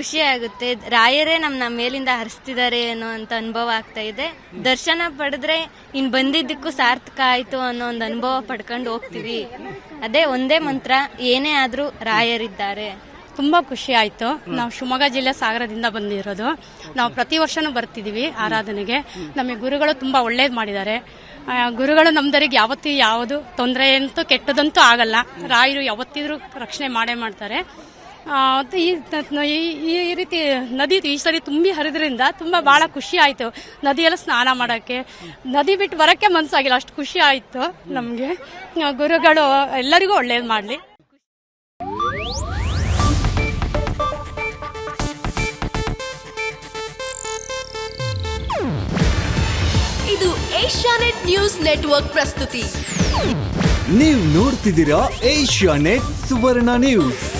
ಖುಷಿ ಆಗುತ್ತೆ. ರಾಯರೇ ನಮ್ಮ ಮೇಲಿಂದ ಹರಿಸ್ತಿದ್ದಾರೆ ಅನ್ನೋ ಅಂತ ಅನುಭವ ಆಗ್ತಾ ಇದೆ. ದರ್ಶನ ಪಡೆದ್ರೆ ಇನ್ ಬಂದಿದ್ದಕ್ಕೂ ಸಾರ್ಥಕ ಆಯ್ತು ಅನ್ನೋ ಒಂದು ಅನುಭವ ಪಡ್ಕೊಂಡು ಹೋಗ್ತೀವಿ. ಅದೇ ಒಂದೇ ಮಂತ್ರ, ಏನೇ ಆದ್ರೂ ರಾಯರಿದ್ದಾರೆ. ತುಂಬಾ ಖುಷಿ ಆಯ್ತು. ನಾವು ಶಿವಮೊಗ್ಗ ಜಿಲ್ಲೆ ಸಾಗರದಿಂದ ಬಂದಿರೋದು. ನಾವು ಪ್ರತಿ ವರ್ಷನೂ ಬರ್ತಿದೀವಿ ಆರಾಧನೆಗೆ. ನಮಗೆ ಗುರುಗಳು ತುಂಬಾ ಒಳ್ಳೇದು ಮಾಡಿದ್ದಾರೆ. ಗುರುಗಳು ನಮ್ದರಿಗೆ ಯಾವತ್ತೂ ಯಾವುದು ತೊಂದರೆ ಅಂತೂ ಕೆಟ್ಟದಂತೂ ಆಗಲ್ಲ. ರಾಯರು ಯಾವತ್ತಿದ್ರೂ ರಕ್ಷಣೆ ಮಾಡೇ ಮಾಡ್ತಾರೆ. ಮತ್ತು ಈ ತ- ಈ- ಈ ರೀತಿ ನದಿ ಈ ಸರಿ ತುಂಬಿ ಹರಿದ್ರಿಂದ ತುಂಬ ಭಾಳ ಖುಷಿ ಆಯಿತು. ನದಿಯೆಲ್ಲ ಸ್ನಾನ ಮಾಡೋಕ್ಕೆ. ನದಿ ಬಿಟ್ಟು ಬರೋಕ್ಕೆ ಮನಸ್ಸಾಗಿಲ್ಲ ಅಷ್ಟು ಖುಷಿ ಆಯಿತು ನಮಗೆ. ಗುರುಗಳು ಎಲ್ಲರಿಗೂ ಒಳ್ಳೇದು ಮಾಡಲಿ. ಇದು ಏಷ್ಯಾನೆಟ್ ನ್ಯೂಸ್ ನೆಟ್ವರ್ಕ್ ಪ್ರಸ್ತುತಿ. ನೀವು ನೋಡ್ತಿದ್ದೀರಾ ಏಷ್ಯಾ ನೆಟ್ ಸುವರ್ಣ ನ್ಯೂಸ್.